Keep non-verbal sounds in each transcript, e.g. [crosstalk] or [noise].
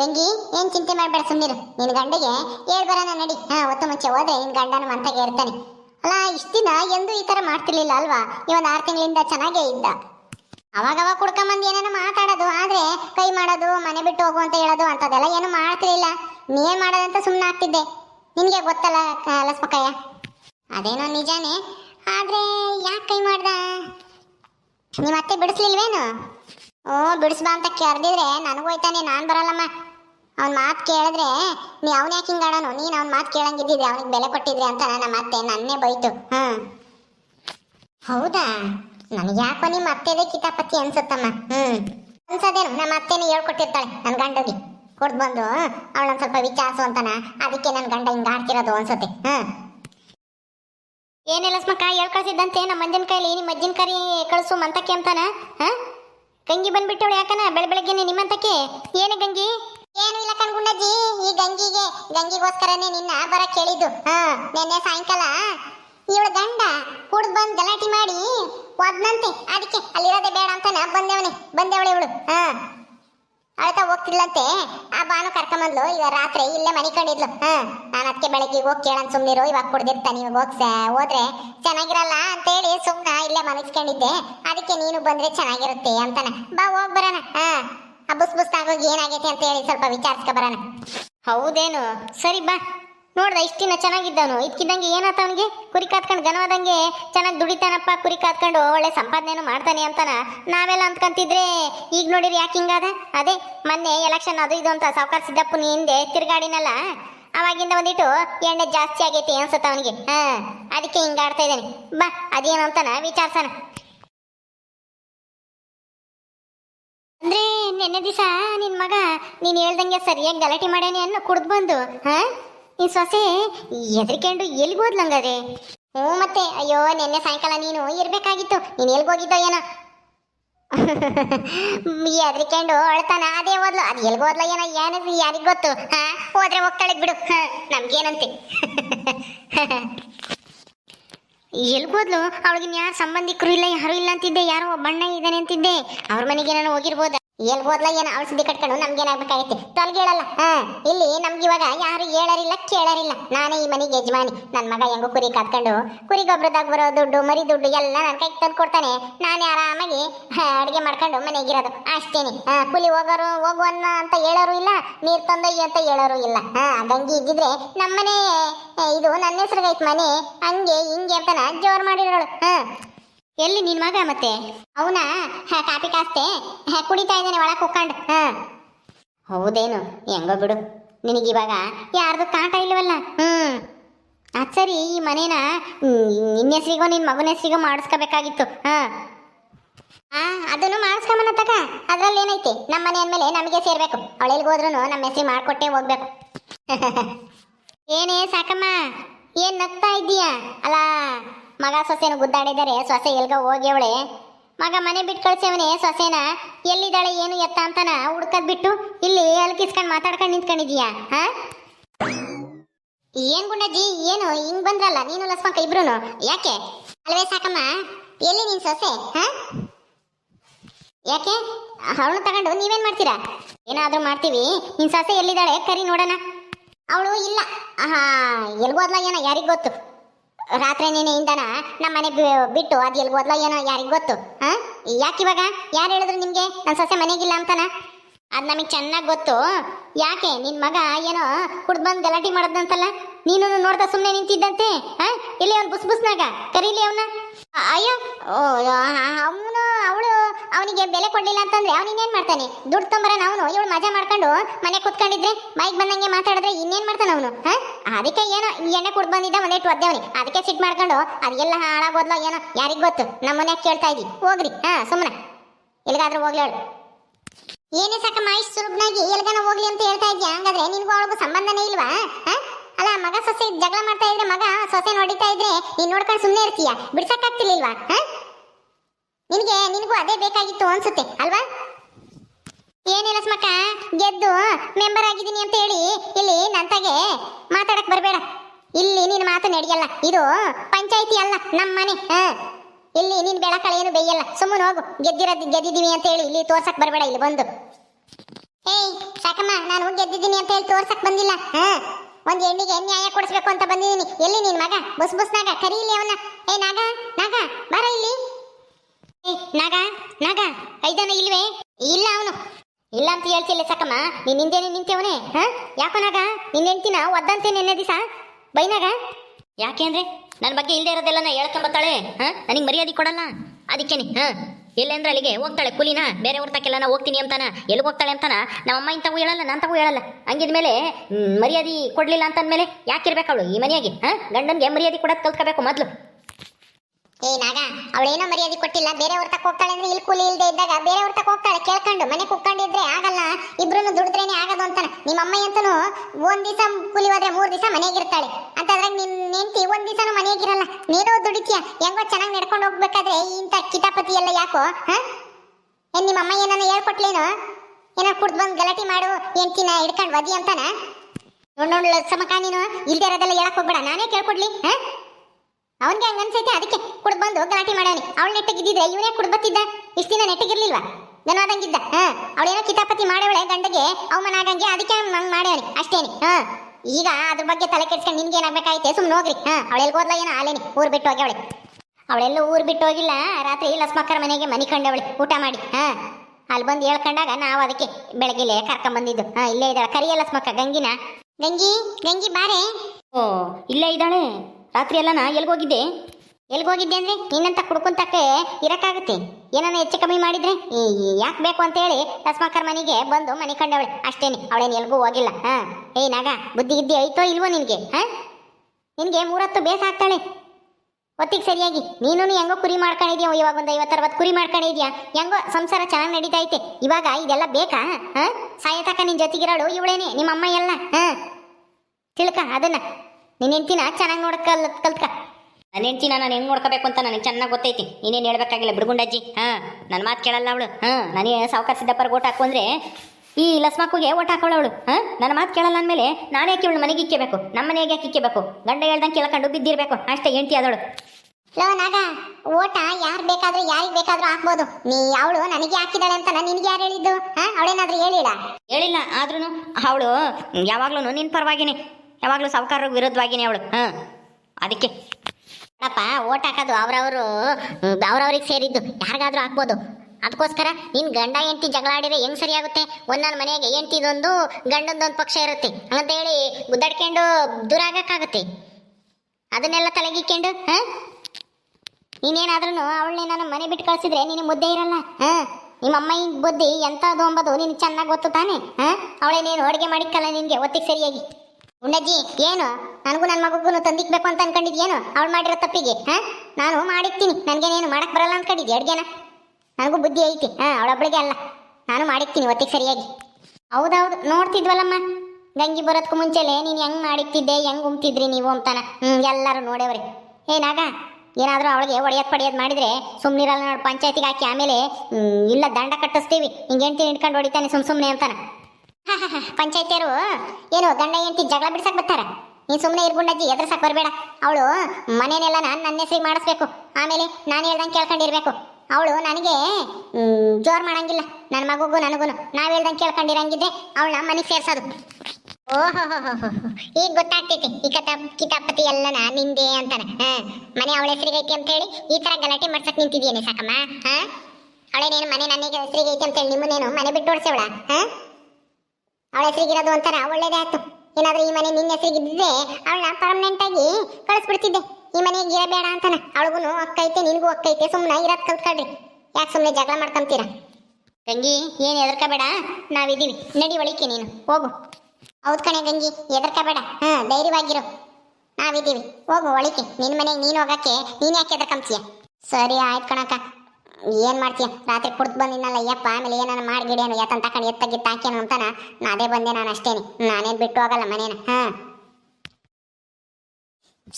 ಗಂಗಿ ಏನ್ ಚಿಂತೆ ಮಾಡ್ಬೇಡ ಸುಮ್ಮನಿರು ನಿನ್ ಗಂಡಿಗೆ ಹೇಳ್ ಬರೋಣ ನಡಿ. ಹಾ ಒತ್ತು ಮುಂಚೆ ಹೋದ್ರೆ ನಿನ್ ಗಂಡನ ಮಂತಾಗೆ ಇರ್ತಾನೆ. ಅಲ್ಲ, ಇಷ್ಟು ದಿನ ಎಂದೂ ಈ ತರ ಮಾಡ್ತಿರ್ಲಿಲ್ಲ ಅಲ್ವಾ? ಇವನ್ ಆರು ತಿಂಗಳಿಂದ ಚೆನ್ನಾಗೇ ಇದ್ದ. ಅವಾಗವಾಗ ಕುಡ್ಕೊಂಬಂದು ಏನೇನೋ ಮಾತಾಡೋದು. ಆದ್ರೆ ಕೈ ಮಾಡೋದು, ಮನೆ ಬಿಟ್ಟು ಹೋಗು ಅಂತ ಹೇಳೋದು ಅಂತದೆಲ್ಲ ಏನು ಮಾಡ್ತಿರ್ಲಿಲ್ಲ. ನೀನ್ ಮಾಡೋದಂತ ಸುಮ್ಮನೆ ಆಗ್ತಿದ್ದೆ. ನಿನ್ಗೆ ಗೊತ್ತಲ್ಲ ಲಸ್ಮಕ್ಕಯ್ಯ ಅದೇನೋ ನಿಜಾನೇ. ಆದ್ರೆ ಯಾಕೆ ಕೈ ಮಾಡ್ದ? ನಿಮ್ಮ ಅತ್ತೆ ಬಿಡಿಸ್ಲಿಲ್ವೇನು? ಓ, ಬಿಡಿಸ್ಬಾ ಅಂತ ಕರೆದಿದ್ರೆ ನನಗೂ ಹೋಯ್ತಾನೆ, ನಾನು ಬರಲ್ಲಮ್ಮ. ಅವ್ನ ಮಾತು ಕೇಳಿದ್ರೆ, ನೀ ಅವ್ನ ಯಾಕೆ ಹಿಂಗಾಡೋನು ನೀನು ಅವ್ನ ಮಾತು ಕೇಳಂಗಿದ್ದಿದ್ರೆ ಅವ್ನಿಗೆ ಬೆಲೆ ಕೊಟ್ಟಿದ್ರೆ ಅಂತ ನನ್ನ ಮತ್ತೆ ನನ್ನೇ ಬೈತು. ಹ್ಞೂ ಹೌದಾ? ನನಗೆ ಯಾಕೋ ನಿಮ್ಮ ಅತ್ತೆದೇ ಕಿತಾಪತಿ ಅನ್ಸುತ್ತಮ್ಮ. ಹ್ಞೂ ಅನ್ಸೋದೇನು? ನಮ್ಮ ಅತ್ತೆನೇ ಹೇಳ್ಕೊಟ್ಟಿರ್ತಾಳೆ ನನ್ನ ಗಂಡಗೆ. ಕೊಡ್ದು ಬಂದು ಅವಳೊಂದು ಸ್ವಲ್ಪ ವಿಚಾರಿಸು ಅಂತಾನ. ಅದಕ್ಕೆ ನನ್ನ ಗಂಡ ಹಿಂಗೆ ಆಡ್ತಿರೋದು ಅನ್ಸುತ್ತೆ. ಹ್ಞೂ ಏನಿಲ್ಲ ಸ್ಮಕ್ಕ, ಹೇಳ್ಕಳ್ಸಿದ್ದಂತೆ ನಮ್ಮ ಮಂಜನ ಕೈಲಿ, ನಿಮ್ಮ ಮಜ್ಜಿನ ಕರಿ ಕಳಿಸು ಮಂತಕ್ಕೆ ಅಂತಾನ? ಹಾ? ಗಂಗಿ ಬಂದ್ಬಿಟ್ಟವಳು ಯಾಕನ? ಬೆಳ ಬೆಳಗ್ಗೆನೆ ನಿಮ್ಮಂತಕ್ಕೆ? ಏನು ಗಂಗಿ? ಏನು ಇಲ್ಲ ಕಣ್ಗುಂಡಜ್ಜಿ ಈ ಗಂಗಿಗೆ, ಗಂಗಿಗೋಸ್ಕರನೇ ನಿನ್ನ ಬರ ಕೇಳಿದ್ದು. ಹಾ, ನಿನ್ನೆ ಸಾಯಂಕಾಲ. ಇವಳ ಗಂಡ ಕುಡ್ದು ಬಂದು ಗಲಾಟೆ ಮಾಡಿ ಒದ್ನಂತೆ ಅದಕ್ಕೆ ಅಲ್ಲಿರೋದೇ ಬೇಡ ಅಂತಾನ ಬಂದೇವನೆ, ಬಂದೇವಳೆ ಇವಳು. ಹಾ. ಅಳ್ತಾ ಹೋಗ್ತಿಲ್ಲಂತೆ ಆ ಬಾನು ಕರ್ಕೊಂಬಂದ್ಲು ಇವ ರಾತ್ರಿ ಇಲ್ಲೇ ಮನಿಕೊಂಡಿದ್ಲು ಹ, ನಾನು ಅದಕ್ಕೆ ಬೆಳಗ್ಗೆ ಹೋಗಿ ಕೇಳನ್ ಸುಮ್ನಿರು, ಇವಾಗ ಕುಡ್ದಿರ್ತಾನೆ ಇವಾಗ ಹೋಗ್ಸ. ಹೋದ್ರೆ ಚೆನ್ನಾಗಿರಲ್ಲ ಅಂತೇಳಿ ಸುಮ್ನ ಇಲ್ಲೇ ಮನಸ್ಕೊಂಡಿದ್ದೆ. ಅದಕ್ಕೆ ನೀನು ಬಂದ್ರೆ ಚೆನ್ನಾಗಿರುತ್ತೆ ಅಂತಾನೆ. ಬಾ, ಹೋಗ್ ಬರೋಣ. ಹಾ, ಆ ಬುಸ್ ಬುಸ್ ಆಗೋಗಿ ಏನಾಗೈತೆ ಅಂತ ಹೇಳಿ ಸ್ವಲ್ಪ ವಿಚಾರಿಸ್ಕೊ ಬರೋಣ. ಹೌದೇನು? ಸರಿ, ಬಾ. ನೋಡ್ದ, ಇಷ್ಟು ದಿನ ಚೆನ್ನಾಗಿದ್ದವನು. ಇದ್ಕಿದ್ದಂಗೆ ಏನಾತ ಅವನಿಗೆ? ಕುರಿ ಕಾತ್ಕೊಂಡು ಗನವಾದಂಗೆ ಚೆನ್ನಾಗಿ ದುಡಿತಾನಪ್ಪ, ಕುರಿ ಕಾತ್ಕೊಂಡು ಒಳ್ಳೆ ಸಂಪಾದನೆಯನ್ನು ಮಾಡ್ತಾನೆ ಅಂತಾನ. ನಾವೆಲ್ಲ ಅಂದ್ಕಂತಿದ್ರೆ ಈಗ ನೋಡಿರಿ ಯಾಕೆ ಹಿಂಗಾದ? ಅದೇ, ಮೊನ್ನೆ ಎಲೆಕ್ಷನ್ ಅದು ಇದು ಅಂತ ಸಾವುಕಾರ ಸಿದ್ದಪ್ಪನ ಹಿಂದೆ ತಿರುಗಾಡಿನಲ್ಲ, ಅವಾಗಿಂದ ಒಂದಿಟ್ಟು ಎಣ್ಣೆ ಜಾಸ್ತಿ ಆಗೈತಿ ಅನ್ಸುತ್ತ ಅವನಿಗೆ. ಹಾ, ಅದಕ್ಕೆ ಹಿಂಗಾಡ್ತಾ ಇದ್ದಾನೆ ಬಾ, ಅದೇನು ಅಂತಾನ ವಿಚಾರ್ಸಾನ ಅಂದ್ರೆ ನೆನ್ನೆ ದಿವಸ ನಿನ್ ಮಗ ನೀನ್ ಹೇಳ್ದಂಗೆ ಸರಿಯಾಗಿ ಗಲಾಟೆ ಮಾಡ್ಯಾನೆ ಅನ್ನೋ ಕುಡ್ದು ಬಂದು, ಹಾ? ನಿನ್ ಸೊಸೆ ಎದ್ರಿಕೊಂಡು ಎಲ್ಗ್ ಹೋದ್ಲಂಗಾರೆ ಹ್ಞೂ ಮತ್ತೆ, ಅಯ್ಯೋ, ನಿನ್ನೆ ಸಾಯಂಕಾಲ ನೀನು ಇರ್ಬೇಕಾಗಿತ್ತು. ನೀನ್ ಎಲ್ಗೋಗಿದ್ದೋ ಏನೋ? ಎದ್ರಿಕೊಂಡು ಅಳ್ತಾನ, ಅದೇ ಓದ್ಲು. ಅದು ಎಲ್ಗ್ ಹೋದ್ಲ ಏನೋ ಏನು ಯಾರಿಗ್ ಗೊತ್ತು? ಹಾ, ಹೋದ್ರೆ ಹೋಗ್ತಾಳೆ ಬಿಡು. ನಮ್ಗೇನಂತೆ. ಎಲ್ಗೋದ್ಲು? ಅವಳಿಗೆ ಯಾರು ಸಂಬಂಧಿಕರು ಇಲ್ಲ, ಯಾರು ಇಲ್ಲ ಅಂತಿದ್ದೆ, ಯಾರೋ ಬಣ್ಣ ಅಣ್ಣ ಇದ್ದಾನೆ ಅಂತಿದ್ದೆ. ಅವ್ರ ಮನೆಗೆ ನಾನು ಹೋಗಿರ್ಬೋದ? ಎಲ್ಗ್ ಹೋದ್ಲ, ಏನ ಸುದ್ದಿ ಕಟ್ಕೊಂಡು ನಮ್ಗೇನಾಗ್ಬೇಕಾಗೈತೆ ತೊಲ್ಗೇಳಲ್ಲ ಹಾ, ಇಲ್ಲಿ ನಮ್ಗೆ ಇವಾಗ ಯಾರು ಹೇಳರಿಲ್ಲ, ಕೇಳರಿಲ್ಲ. ನಾನೇ ಈ ಮನೆಗೆ ಯಜಮಾನಿ. ನನ್ನ ಮಗ ಹೆಂಗು ಕುರಿ ಕಾದ್ಕೊಂಡು ಕುರಿ ಗೊಬ್ಬರದಾಗ ಬರೋ ದುಡ್ಡು, ಮರಿ ದುಡ್ಡು ಎಲ್ಲ ನನ್ನ ಕೈಗೆ ತಂದು ಕೊಡ್ತಾನೆ. ನಾನೇ ಆರಾಮಾಗಿ ಅಡುಗೆ ಮಾಡ್ಕೊಂಡು ಮನೆಗಿರೋದು. ಅಷ್ಟೇನೆ. ಹಾ, ಕೂಲಿ ಹೋಗೋರು ಹೋಗುವನ್ನ ಅಂತ ಹೇಳೋರು ಇಲ್ಲ, ನೀರು ತಂದೊಯ್ಯಿ ಅಂತ ಹೇಳೋರು ಇಲ್ಲ. ಹಾ ಗಂಗಿ ಇದ್ದಿದ್ರೆ ನಮ್ಮನೆ, ಇದು ನನ್ನ ಹೆಸರುಗೈತ್ ಮನೆ, ಹಂಗೆ ಹಿಂಗೆ ಅಂತಾನ ಜೋರ್ ಮಾಡಿರೋಳು. ಹಾ ಎಲ್ಲಿ ನಿನ್ ಮಗ ಮತ್ತೆ? ಅವನ? ಕಾಪಿ ಕಾಸ್ತೆ. ಕುಡಿತಾ ಇದ್ದಾನೆ ಒಳಗೆ ಕುಕ್ಕೊಂಡು ಹಾ. ಹೌದೇನು? ಹೆಂಗೋ ಬಿಡು. ನಿನಗಿವಾಗ ಯಾರ್ದು ಕಾಟ ಇಲ್ವಲ್ಲ? ಹ್ಮ್. ಅದ್ ಸರಿ, ಈ ಮನೇನ ನಿನ್ನ ಹೆಸರಿಗೋ ನಿನ್ನ ಮಗನ ಹೆಸರಿಗೋ ಮಾಡಿಸ್ಕೋಬೇಕಾಗಿತ್ತು. ಹಾ. ಆ, ಅದನ್ನು ಮಾಡಿಸ್ಕೊಂಬನ ತಕ ಅದ್ರಲ್ಲಿ ಏನೈತಿ? ನಮ್ಮ ಮನೆ ಅಂದ್ಮೇಲೆ ನಮಗೆ ಸೇರ್ಬೇಕು. ಅವಳೆಲ್ಗೆ ಹೋದ್ರೂ ನಮ್ಮ ಹೆಸರು ಮಾಡ್ಕೊಟ್ಟೆ ಹೋಗ್ಬೇಕು. [laughs] ಏನೇ ಸಾಕಮ್ಮ. ಏನ್ ನಗ್ತಾ ಇದ್ದೀಯಾ? ಅಲ್ಲ ಮಗ ಸೊಸೆನು ಗುದ್ದಾಡಿದರೆ ಸೊಸೆ ಎಲ್ಗ ಹೋಗ್ಯವಳೆ. ಮಗ ಮನೆ ಬಿಟ್ಟು ಕಳ್ಸೇವನೆ ಸೊಸೆನ. ಎಲ್ಲಿದ್ದಾಳೆ, ಏನು ಎತ್ತ ಅಂತನಾ ಹುಡ್ಕದ್ ಬಿಟ್ಟು ಇಲ್ಲಿ ಅಲ್ಕಿಸ್ಕೊಂಡ್ ಮಾತಾಡ್ಕೊಂಡು ನಿಂತ್ಕೊಂಡಿದೀಯಾ ಹಾ? ಏನ್ ಗುಂಡಜ್ಜಿ, ಏನು ಹಿಂಗ್ ಬಂದ್ರಲ್ಲ, ನೀನು ಲಸ್ಮಕ್ಕ ಇಬ್ರುನು? ಯಾಕೆ? ಅಲ್ವೇ ಸಾಕಮ್ಮ, ಎಲ್ಲಿ ನಿನ್ ಸೊಸೆ, ಹಾ? ಯಾಕೆ? ಅವಳು ತಗೊಂಡು ನೀವೇನ್ ಮಾಡ್ತೀರಾ? ಏನಾದ್ರೂ ಮಾಡ್ತೀವಿ, ನಿನ್ ಸೊಸೆ ಎಲ್ಲಿದ್ದಾಳೆ ಕರಿ ನೋಡೋಣ. ಅವಳು ಇಲ್ಲ. ಆಹಾ ಎಲ್ಗೋದ್ಲ ಏನೋ ಯಾರಿಗ್ ಗೊತ್ತು? ರಾತ್ರಿ ನೆನೆಯಿಂದನ ನಮ್ಮ ಮನೆ ಬಿಟ್ಟು ಅದು ಓದ್ಲ ಏನೋ ಯಾರಿಗ್ ಗೊತ್ತು? ಹಾ? ಇವಾಗ? ಯಾರು ಹೇಳಿದ್ರು ನಿಮ್ಗೆ? ನನ್ನ ಸೊಸೆ ಮನೆಗಿಲ್ಲ ಅಂತನ? ಅದ್ ನಮಗೆ ಚೆನ್ನಾಗಿ ಗೊತ್ತು. ಯಾಕೆ? ನಿನ್ನ ಮಗ ಏನೋ ಕುಡ್ದು ಬಂದು ಗಲಾಟೆ ಮಾಡೋದಂತಲ್ಲ? ನೀನು ನೋಡ್ತಾ ಸುಮ್ಮನೆ ನಿಂತಿದ್ದಂತೆ? ಹಾ? ಇಲ್ಲಿ ಅವ್ನು ಬುಸ್ ಬುಸ್ನಾಗ? ಕರೀಲಿ ಅವನ? ಅಯ್ಯೋ ಅವನು, ಅವಳು ಅವನಿಗೆ ಬೆಲೆ ಕೊಡ್ಲಿಲ್ಲ ಅಂತಂದ್ರೆ ಅವ್ನು ಇನ್ನೇನು ಮಾಡ್ತಾನೆ? ದುಡ್ಡು ತೊಂಬರನ ಅವನು? ಇವಳು ಮಜಾ ಮಾಡ್ಕೊಂಡು ಮನೆ ಕುತ್ಕೊಂಡಿದ್ರೆ ಮೈಕ್ ಬಂದಂಗೆ ಮಾತಾಡಿದ್ರೆ ಇನ್ನೇನ್ ಮಾಡ್ತಾನೆ ಅವನು, ಹಾ? ಅದಕ್ಕೆ ಏನೋ ಎಣ್ಣೆ ಕುಡ್ದು ಬಂದಿದ್ದ ಒಂದೇಟು ಅವನಿಗೆ. ಅದಕ್ಕೆ ಸಿಟ್ ಮಾಡ್ಕೊಂಡು ಅದೆಲ್ಲ ಹಾಳಾಗೋದ್ಲ ಏನೋ ಯಾರಿಗ್ ಗೊತ್ತು? ನಮ್ಮ ಮನೆಯಾಗ ಕೇಳ್ತಾ ಇದ್ದಿ. ಹೋಗ್ರಿ, ಹಾ ಸುಮ್ಮನೆ ಎಲ್ಲಿಗಾದ್ರೂ ಹೋಗ್ಲೇಳು ಏನೇ ಸಾಕ ಇಷ್ಟು ಸುಲಭನಾಗಿ ಎಲ್ಗನ ಹೋಗ್ಲಿ ಅಂತ ಹೇಳ್ತಾ ಇದ್ಯಾ? ಹಂಗಾದ್ರೆ ನಿನ್ಗೂ ಅವಳಿಗೂ ಸಂಬಂಧನೇ ಇಲ್ವಾ? ಅಲ್ಲ, ಮಗ ಸೊಸೆ ಜಗಳ ಮಾಡ್ತಾ ಇದ್ರೆ ಮಗ ಸೊಸೆ ನೋಡಿತಾ ಇದ್ರೆ ನೀನ್ ನೋಡ್ಕೊಂಡು ಸುಮ್ಮನೆ ಇರ್ತೀಯ? ಬಿಡ್ಸಕ್ಕಾಗ್ತಿರ್ಲಿಲ್ವಾ, ಹ? ನಿನಗೆ, ನಿನಗೂ ಅದೇ ಬೇಕಾಗಿತ್ತು ಅನ್ಸುತ್ತೆ, ಅಲ್ವಾ? ಏನಿಲ್ಲ ಸ್ಮಕ್ಕ, ಗೆದ್ದು ಮೆಂಬರ್ ಆಗಿದ್ದೀನಿ ಅಂತ ಹೇಳಿ, ಇಲ್ಲಿ ನಂತಾಗೆ ಮಾತಾಡಕ್ ಬರಬೇಡ. ಇಲ್ಲಿ ನಿನ್ನ ಮಾತು ನಡೆಯಲ್ಲ, ಇದು ಪಂಚಾಯಿತಿ ಅಲ್ಲ ನಮ್ಮ ಮನೆ ಇಲ್ಲಿ ನೀನ್ ಬೆಳಕಳ ಏನು ಬೇಯಲ್ಲ, ಸುಮ್ಮನೆ ಹೋಗು, ಗೆದ್ದಿರೋದು ಗೆದ್ದಿದೀವಿ ಅಂತ ಹೇಳಿ ಇಲ್ಲಿ ತೋರ್ಸಕ್ ಬರಬೇಡ ಇಲ್ಲಿ ಬಂದು. ಏಯ್, ಸಾಕಮ್ಮ, ನಾನು ಗೆದ್ದಿದ್ದೀನಿ ಅಂತ ಹೇಳಿ ತೋರ್ಸಕ್ ಬಂದಿಲ್ಲ, ಹಾ? ಒಂದು ಹೆಣ್ಣಿಗೆ ನ್ಯಾಯ ಕೊಡಿಸ್ಬೇಕು ಅಂತ ಬಂದಿದ್ದೀನಿ ಎಲ್ಲಿ ನಿನ್ ಮಗ? ಬಸ್ ಬಸ್ನಾಗ, ಕರೀಲಿ ಅವನ ಏ ನಾಗ ನಾಗ, ಬರ ಇಲ್ಲಿ. ನಾಗ ನಾಗ, ಐದನ ಇಲ್ವೇ? ಇಲ್ಲ ಅವನು. ಇಲ್ಲ ಅಂತ ಹೇಳ್ತಿಲ್ಲ ಸಕ್ಕಮ್ಮ ನೀನ್ ಹಿಂದೇನೆ ನಿಂತೇವನೇ ಹಾ? ಯಾಕೋ ನಾಗ ನಿನ್ನ ಹೆಂಡ್ತಿನ ಒದ್ದಂತೆ ನೆನ್ನೆ ದಿವಸ? ಬೈನಾಗ ಯಾಕೆ ಅಂದ್ರೆ ನನ್ನ ಬಗ್ಗೆ ಇಲ್ಲದೆ ಇರೋದೆಲ್ಲ ಹೇಳ್ಕೊಂಬತ್ತಾಳೆ. ಹಾ? ನನಗೆ ಮರ್ಯಾದೆ ಕೊಡಲ್ಲ. ಅದಕ್ಕೇನೆ ಹಾ? ಎಲ್ಲೆಂದ್ರೆ ಅಲ್ಲಿಗೆ ಹೋಗ್ತಾಳೆ ಕೂಲಿನ, ಬೇರೆ ಊರ್ತಕ್ಕೆಲ್ಲ ನಾ ಹೋಗ್ತೀನಿ ಅಂತಾನ? ಎಲ್ಲಿಗೆ ಹೋಗ್ತಾಳೆ ಅಂತಾನ? ನಮ್ಮ ಅಮ್ಮ ಇಂಥವು ಹೇಳಲ್ಲ, ನಾನು ತಗೋ ಹೇಳಲ್ಲ. ಹಂಗಿದ್ಮೇಲೆ ಮರ್ಯಾದೆ ಕೊಡ್ಲಿಲ್ಲ ಅಂತಂದ್ಮೇಲೆ ಯಾಕಿರ್ಬೇಕು ಅವಳು ಈ ಮನೆಯಾಗಿ? ಹಾ? ಗಂಡನ್ಗೆ ಮರ್ಯಾದೆ ಕೊಡೋದು ಕಲ್ತ್ಕೋಬೇಕು ಮೊದಲು. ಏ, ನಾಗ ಅವಳೇನೋ ಮರ್ಯಾದೆ ಕೊಟ್ಟಿಲ್ಲ. ಬೇರೆ ತಕ್ಕ ಹೋಗ್ತಾಳೆ ಅಂದ್ರೆ ಇಲ್ಲಿ ಕೂಲಿ ಇಲ್ದೇ ಇದ್ದಾಗ ಬೇರೆ ತಕ್ಕ ಹೋಗ್ತಾಳೆ. ಕೇಳ್ಕೊಂಡು, ಮನೆ ಕುಕ್ಕಂಡಿದ್ರೆ ಆಗಲ್ಲ. ಇಬ್ರು ದುಡಿದ್ರೇನೆ ಆಗೋದು ಅಂತಾನೆ. ನಿಮ್ಮ ಅಮ್ಮ ಅಂತನು ಒಂದ್ ದಿವಸ ಕೂಲಿ ಹೋದ್ರೆ ಮೂರ್ ದಿವಸ ಮನೆಗಿರ್ತಾಳೆ ಅಂತಂದ್ರೆ ನಿನ್ ನೆಂಟಿ ಒಂದ್ ದಿವಸನೂ ಮನೆಗಿರಲ್ಲ ನೀನು ದುಡಿತೀಯ. ಹೆಂಗೋ ಚೆನ್ನಾಗಿ ನಡ್ಕೊಂಡು ಹೋಗ್ಬೇಕಾದ್ರೆ ಇಂಥ ಕಿತಾಪತಿ ಎಲ್ಲ ಯಾಕೋ, ಹ? ಏನ್ ನಿಮ್ಮ ಅಮ್ಮ ಏನನ್ನ ಹೇಳ್ಕೊಟ್ಲೇನು? ಏನೋ ಕುಡ್ದು ಬಂದು ಗಲಾಟೆ ಮಾಡು ಎಂಟಿನ ಹಿಡ್ಕೊಂಡು ವದಿ ಅಂತಾನ? ನೋಡ್ ನೋಡ್ಲ ಸಮಕ ನೀನು. ಇಲ್ದೇ ಇರೋದೆಲ್ಲ ಹೇಳಕ್ ಹೋಗ್ಬೇಡ. ನಾನೇ ಕೇಳ್ಕೊಡ್ಲಿ, ಹಾ? ಅವನ್ಗೆ ಹಂಗ ಅನ್ಸೈತೆ, ಅದಕ್ಕೆ ಕುಡ್ ಬಂದು ಗಲಾಟೆ ಮಾಡೋನಿ ಅವಳು ನೆಟ್ಟಗಿದ್ದಿದ್ರೆ ಇವನೇ ಕುಡ್ ಬತ್ತಿದ್ದ? ಇಷ್ಟ ದಿನ ನೆಟ್ಟಗಿರ್ಲಿಲ್ವಾ? ಗನವಾದಂಗಿದ್ದ ಹಾ? ಅವಳೇನೋ ಕಿತಾಪತಿ ಮಾಡವಳೆ, ಗಂಡಗೆ ಅವಮಾನ ಆಗಂಗೆ ಅದಕ್ಕೆ ಹಂಗ್ ಮಾಡ್ಯಾನಿ ಅಷ್ಟೇನಿ, ಹಾ? ಈಗ ಅದ್ರ ಬಗ್ಗೆ ತಲೆ ಕೆಡ್ಸ್ಕೊಂಡು ನಿನ್ಗೆ ಏನಾಗ್ಬೇಕಾಯ್ತೆ? ಸುಮ್ಮನೆ ಹೋಗ್ರಿ, ಹಾ? ಅವಳೆಲ್ಲಿ ಹೋದ್ಲ ಏನೋ ಆಲೇನಿ ಊರ್ ಬಿಟ್ಟು ಹೋಗ್ಯವಳೆ. ಅವಳೆಲ್ಲ ಊರ್ ಬಿಟ್ಟು ಹೋಗಿಲ್ಲ, ರಾತ್ರಿ ಲಸ್ಮಕ್ಕರ ಮನೆಗೆ ಮನೆ ಊಟ ಮಾಡಿ, ಹಾ? ಅಲ್ಲಿ ಬಂದು ಹೇಳ್ಕೊಂಡಾಗ ನಾವು ಅದಕ್ಕೆ ಬೆಳಗ್ಗೆ ಕರ್ಕೊಂಡ್ ಬಂದಿದ್ದು, ಹಾ? ಇಲ್ಲೇ ಇದ್ದಾಳೆ, ಕರಿಯ ಲಸ್ಮಕ್ಕ, ಗಂಗಿನ. ಗಂಗಿ ಗಂಗಿ ಬಾರೆ. ಓ, ಇಲ್ಲೇ ಇದ್ದಾಳೆ? ರಾತ್ರಿ ಎಲ್ಲ ನಾ ಎಲ್ಗೋಗಿದ್ದೆ? ಎಲ್ಗೋಗಿದ್ದೆ ಅಂದರೆ ನಿನ್ನಂತ ಕುಡ್ಕೊಂತಕ್ಕೆ ಇರೋಕ್ಕಾಗುತ್ತೆ. ಏನನ್ನ ಹೆಚ್ಚು ಕಮ್ಮಿ ಮಾಡಿದ್ರೆ? ಯಾಕೆ ಬೇಕು ಅಂತ ಹೇಳಿ ಲಸ್ಮಾಕರ್ ಮನೆಗೆ ಬಂದು ಮನೆ ಕಂಡವಳೆ. ಅಷ್ಟೇನೆ, ಅವಳೇನು ಎಲ್ಗೂ ಹೋಗಿಲ್ಲ. ಹಾಂ. ಏಯ್, ನಾಗ, ಬುದ್ಧಿ ಗಿದ್ದಿ ಐತೋ ಇಲ್ವೋ ನಿನಗೆ? ಹಾ? ನಿನಗೆ ಮೂರತ್ತು ಬೇಸ ಆಗ್ತಾಳೆ. ಹೊತ್ತಿಗೆ ಸರಿಯಾಗಿ, ನೀನು ಹೆಂಗೋ ಕುರಿ ಮಾಡ್ಕೊಂಡಿದ್ಯಾ ಇವಾಗ ಒಂದು ಐವತ್ತು ಅರವತ್ತು ಕುರಿ ಮಾಡ್ಕೊಂಡಿದ್ಯಾ ಹೆಂಗೋ ಸಂಸಾರ ಚೆನ್ನಾಗಿ ನಡೀತಾ ಐತೆ ಇವಾಗ ಇದೆಲ್ಲ ಬೇಕಾ? ಹಾ? ಸಾಯತಕ್ಕ ನಿನ್ನ ಜೊತೆಗಿರೋಳು, ಇವಳೇನೆ ನಿಮ್ಮ ಅಮ್ಮ ಎಲ್ಲ ಹಾಂ? ತಿಳ್ಕ, ಅದನ್ನ. ನಿನ್ನ ಹೆಂಡ್ತಿನ ಚೆನ್ನಾಗಿ ನೋಡ್ಕಲ್ ಕಲ್ತ್ಕ. ನನ್ನ ಹೆಂಡ್ತಿನ ನಾನು ಹೆಂಗ್ ನೋಡ್ಕೋಬೇಕು ಅಂತ ನನಗೆ ಚೆನ್ನಾಗಿ ಗೊತ್ತೈತಿ. ನೀನೇನು ಹೇಳ್ಬೇಕಾಗಿಲ್ಲ ಬಿಡ್ಗುಂಡಜ್ಜಿ. ಹಾ ನನ್ನ ಮಾತು ಕೇಳಲ್ಲ ಅವಳು. ಹಾ ನನಗೆ ಸಾವುಕಾರ ಸಿದ್ದಪ್ಪರ ಓಟ್ ಹಾಕು ಅಂದ್ರೆ ಈ ಲಸ್ಮಕ್ಕುಗೆ ಓಟ್ ಹಾಕೋಳು ಅವಳು. ಹಾ ನನ್ನ ಮಾತು ಕೇಳಲ್ಲ ಅಂದಮೇಲೆ ನಾನೇ ಯಾಕೆ ಇವಳು ಮನೆಗೆ ಇಕ್ಕಬೇಕು ನಮ್ಮ ಮನೆಗೆ ಯಾಕೆ ಇಕ್ಕಬೇಕು ಗಂಡ ಹೇಳ್ದಂಗೆ ಕೇಳ್ಕೊಂಡು ಬಿದ್ದಿರ್ಬೇಕು. ಅಷ್ಟೇ ಹೆಂಡ್ತಿ ಅದಳು ಲೋ ನಾಗ ಓಟ ಯಾರು ಬೇಕಾದ್ರೂ ಯಾರಿಗೆ ಬೇಕಾದ್ರೂ ಹಾಕ್ಬೋದು. ನೀ ಅವಳು ನನಗೆ ಹಾಕಿದಾಳೆ ಅಂತ ನಿನ್ಗೆ ಯಾರು ಹೇಳಿದ್ದು? ಹಾ ಅವಳೇನಾದ್ರೂ ಹೇಳಿಲ್ಲ? ಹೇಳಿಲ್ಲ ಆದ್ರೂ ಅವಳು ಯಾವಾಗ್ಲೂ ನಿನ್ ಪರವಾಗಿನೇ. ಯಾವಾಗಲೂ ಸಾವುಕಾರ ವಿರುದ್ಧವಾಗಿನೇ ಅವಳು. ಹಾಂ, ಅದಕ್ಕೆ. ಅಪ್ಪ ಓಟ್ ಹಾಕೋದು ಅವ್ರವರು, ಅವ್ರವ್ರಿಗೆ ಸೇರಿದ್ದು. ಯಾರಿಗಾದ್ರೂ ಹಾಕ್ಬೋದು. ಅದಕ್ಕೋಸ್ಕರ ನಿನ್ನ ಗಂಡ ಹೆಂಡತಿ ಜಗಳ ಆಡಿದ್ರೆ ಹೆಂಗ್ ಸರಿಯಾಗುತ್ತೆ? ಒಂದೊಂದು ಮನೆಗೆ ಹೆಂಡತಿದೊಂದು ಗಂಡಂದೊಂದು ಪಕ್ಷ ಇರುತ್ತೆ. ಅಂತ ಹೇಳಿ ಗುದ್ದಾಡ್ಕೊಂಡು ದೂರ ಆಗಕ್ಕಾಗುತ್ತೆ. ಅದನ್ನೆಲ್ಲ ತಲೆಗಿಕ್ಕೊಂಡು, ಹಾಂ? ನೀನೇನಾದ್ರೂ ಅವಳನ್ನೇ ನಾನು ಮನೆ ಬಿಟ್ಟು ಕಳಿಸಿದ್ರೆ ನಿನಗೆ ಮುದ್ದೆ ಇರಲ್ಲ, ಹಾಂ? ನಿಮ್ಮ ಅಮ್ಮ ಬುದ್ಧಿ ಎಂಥದ್ದು ಅಂಬೋದು ನಿನಗೆ ಚೆನ್ನಾಗಿ ಗೊತ್ತು ತಾನೆ, ಹಾ? ಅವಳೇನೇನು ಅಡುಗೆ ಮಾಡಿಕ್ಕಲ್ಲ ನಿನಗೆ ಒತ್ತಿಗೆ ಸರಿಯಾಗಿ? ಉಣ್ಣಜ್ಜಿ ಏನು? ನನಗೂ ನನ್ನ ಮಗುಗೂ ತಂದಿಕ್ಬೇಕು ಅಂತ ಅನ್ಕೊಂಡಿದ್ಯೇನು? ಅವಳು ಮಾಡಿರೋ ತಪ್ಪಿಗೆ, ಹಾ? ನಾನು ಮಾಡಿರ್ತೀನಿ. ನನಗೇನೇನು ಮಾಡಕ್ ಬರಲ್ಲ ಅನ್ಕೊಂಡಿದ್ದೆ ಅಡ್ಗೆನ? ನನಗೂ ಬುದ್ಧಿ ಐತಿ, ಹಾ? ಅವಳೊಬ್ಳಿಗೆ ಅಲ್ಲ. ನಾನು ಮಾಡಿರ್ತೀನಿ ಒತ್ತಿಗೆ ಸರಿಯಾಗಿ. ಹೌದೌದು, ನೋಡ್ತಿದ್ವಲ್ಲಮ್ಮ? ಗಂಗಿ ಬರೋದಕ್ಕೂ ಮುಂಚೆಲೆ ನೀನು ಹೆಂಗ್ ಮಾಡಿರ್ತಿದ್ದೆ ಹೆಂಗ್ ಉಮ್ತಿದ್ರಿ ನೀವು ಅಂತಾನ. ಹ್ಞೂ ಎಲ್ಲರೂ ನೋಡೇವ್ರಿ. ಏನಾಗ ಏನಾದರೂ ಅವಳಿಗೆ ಒಡೆಯದ್ ಪಡೆಯೋದು ಮಾಡಿದ್ರೆ ಸುಮ್ಮನಿರಲ್ಲ ನೋಡಿ, ಪಂಚಾಯತಿಗೆ ಹಾಕಿ ಆಮೇಲೆ ಇಲ್ಲ ದಂಡ ಕಟ್ಟಿಸ್ತೀವಿ. ಹಿಂಗೆ ಹೆಂಡ್ತಿ ಹಿಡ್ಕೊಂಡು ಹೊಡಿತಾನೆ ಸುಮ್ ಸುಮ್ಮನೆ ಅಂತಾನ. [laughs] ಪಂಚಾಯತಿಯರು, ಏನು ಗಂಡ ಹೆಂಡತಿ ಜಗಳ ಬಿಡ್ಸಕ್ ಬರ್ತಾರ? ನೀನ್ ಸುಮ್ಮನೆ ಇರ್ಗುಂಡಜ್ಜಿ ಎದ್ರಸಕ್ ಬರಬೇಡ. ಅವಳು ಮನೇನೆಲ್ಲ ನಾನು ನನ್ನ ಹೆಸರಿಗೆ ಮಾಡಿಸ್ಬೇಕು. ಆಮೇಲೆ ನಾನು ಹೇಳ್ದಂಗೆ ಕೇಳ್ಕೊಂಡಿರ್ಬೇಕು. ಅವಳು ನನಗೆ ಜೋರು ಮಾಡಂಗಿಲ್ಲ. ನನ್ನ ಮಗುಗೂ ನನಗೂ ನಾವು ಹೇಳ್ದಂಗೆ ಕೇಳ್ಕೊಂಡಿರಂಗಿದ್ರೆ ಅವಳನ್ನ ಮನೆಗೆ ಸೇರ್ಸೋದು. ಓಹೋ ಈಗ ಗೊತ್ತಾಗ್ತೈತಿ. ಈ ಕಥಾ, ಕಿತಾಪತಿ ಎಲ್ಲನ ನಿಂದೆ ಅಂತಾನೆ. ಹಾ, ಮನೆ ಅವಳ ಹೆಸರಿಗೆ ಐತಿ ಅಂತ ಹೇಳಿ ಈ ತರ ಗಲಾಟೆ ಮಾಡ್ಸಕ್ ನಿಂತಿದ್ಯೇನೆ ಸಾಕಮ್ಮ. ಹಾ? ಅವಳೇನೇನು ಮನೆ ನನಗೆ ಹೆಸರಿಗೆ ಐತಿ ಅಂತ ಹೇಳಿ ನಿಮ್ಮನ್ನೇನು ಮನೆ ಬಿಟ್ಟು ಓಡಿಸವಳ? ಹಾ? ಅವಳ ಹೆಸರಿಗಿರೋದು ಒಂಥರ ಒಳ್ಳೇದೇ ಆಯ್ತು. ಏನಾದ್ರೂ ಈ ಮನೆ ನಿನ್ನ ಹೆಸರಿಗಿದ್ದಿದ್ರೆ ಅವಳನ್ನ ಪರ್ಮನೆಂಟ್ ಆಗಿ ಕಳಿಸ್ಬಿಡ್ತಿದ್ದೆ. ಈ ಮನೆಗೆ ಇರಬೇಡ ಅಂತಾನೆ. ಅವಳಿಗೂ ಅಕ್ಕೈತೆ, ನಿನಗೂ ಅಕ್ಕೈತೆ. ಸುಮ್ಮನೆ ಇರೋದು ಕಲ್ತ್ಕೊಳ್ರಿ. ಯಾಕೆ ಸುಮ್ಮನೆ ಜಗಳ ಮಾಡ್ಕೊಂತೀರ? ಗಂಗಿ, ಏನು ಬೇಡ ನಾವಿದ್ದೀವಿ. ನಡಿ ಒಳಿಕೆ ನೀನು. ಹೋಗು. ಹೌದ್ ಕಣೆ ಗಂಗಿ ಬೇಡ ಹಾಂ, ಧೈರ್ಯವಾಗಿರು. ನಾವಿದ್ದೀವಿ. ಹೋಗು ಒಳಿಕೆ ನಿನ್ನ ಮನೆಗೆ ನೀನು ಹೋಗಕ್ಕೆ ನೀನು ಯಾಕೆ ಹೆದರ್ಕಂತೀಯ? ಸರಿ ಆಯ್ತು ಕಣಕ್ಕ. ಏನ್ ಮಾಡ್ತೀಯ? ರಾತ್ರಿ ಕುಡ್ದು ಬಂದಿನಲ್ಲ ಅಯ್ಯಪ್ಪ ಆಮೇಲೆ ಏನಾನ ಮಾಡ್ಗಿಡೇನು ಯಾತನ್ ತಕೊಂಡು ಎತ್ತಾಗಿತ್ತು ಹಾಕೇನು ಅಂತಾನ? ಅದೇ ಬಂದೆ ನಾನು ಅಷ್ಟೇನೆ. ನಾನೇನ್ ಬಿಟ್ಟು ಹೋಗಲ್ಲ ಮನೇನ, ಹಾ?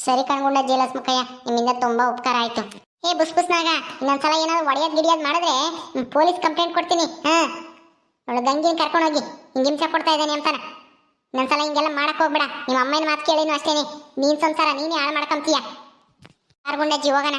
ಸರಿ ಕಣ್ಗುಂಡ ಜೇಲಸ್ ಮುಖಯ್ಯ ನಿಮ್ಮಿಂದ ತುಂಬಾ ಉಪಕಾರ ಆಯ್ತು. ಏ ಬುಸ್ ಬುಸ್ನಾಗ ಇನ್ನೊಂದ್ಸಲ ಏನಾದ್ರು ಒಡೆಯದ್ ಗಿಡಿಯದ್ ಮಾಡಿದ್ರೆ ಪೊಲೀಸ್ ಕಂಪ್ಲೇಂಟ್ ಕೊಡ್ತೀನಿ, ಹಾ? ಅವಳು ಗಂಗಿನ ಕರ್ಕೊಂಡು ಹೋಗಿ, ಹಿಂಗೆ ಹಿಂಸೆ ಕೊಡ್ತಾ ಇದ್ದಾನೆ ಅಂತಾನ. ಇನ್ನೊಂದ್ಸಲ ಹಿಂಗೆಲ್ಲ ಮಾಡಕ್ ಹೋಗ್ಬೇಡ ನಿಮ್ಮ ಅಮ್ಮನ ಮಾತು ಕೇಳಿನೂ ಅಷ್ಟೇನೆ. ನೀನ್ ಸಂಸಾರ, ನೀನೇ ಹಾಳು ಮಾಡ್ಕೊಂತೀಯ? ಕಾರ್ಗುಂಡಜ್ಜಿ ಹೋಗೋಣ.